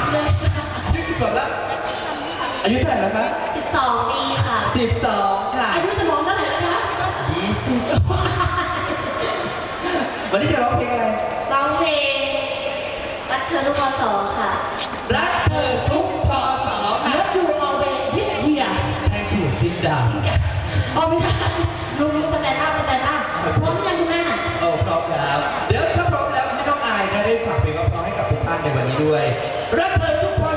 ยังไม่ถามเลยยืดก่อนละอายุเท่าไหร่แล้วครับ12 ปีค่ะ สิบสองค่ะอายุสมองเท่าไหร่แล้วคะยี่สิบวันนี้จะร้องเพลงอะไร ร้องเพลงรักเธอทุกพศค่ะ รักเธอทุกพศค่ะแล้วดูเอาเวพิชเฮีย Thank you sit down อ๋อไม่ใช่ลุงลุงสแตนด์อัพสแตนด์อัพพร้อมยังคุณแม่โอ้พร้อมแล้ว เดี๋ยวถ้าพร้อมแล้วให้น้องอายนะได้ฝากเพลงเพราะๆให้กับทุกท่านในวันนี้ด้วย รั